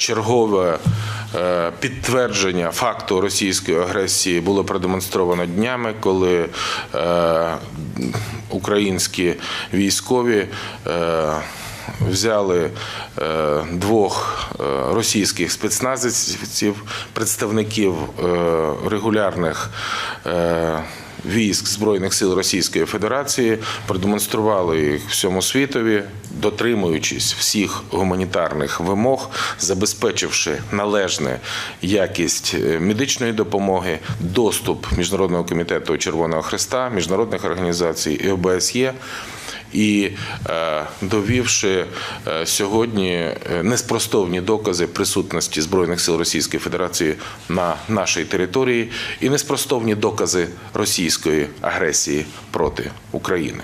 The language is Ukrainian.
чергове е, підтвердження факту російської агресії було продемонстровано днями, коли е, українські військові. е, Взяли двох російських спецназівців, представників регулярних військ Збройних сил Російської Федерації, продемонстрували їх всьому світові, дотримуючись всіх гуманітарних вимог, забезпечивши належне якість е, медичної допомоги, доступ Міжнародного комітету Червоного Христа, міжнародних організацій і ОБСЄ. І е, довівши е, сьогодні е, неспростовні докази присутності збройних сил Російської Федерації на нашій території і неспростовні докази російської агресії проти України.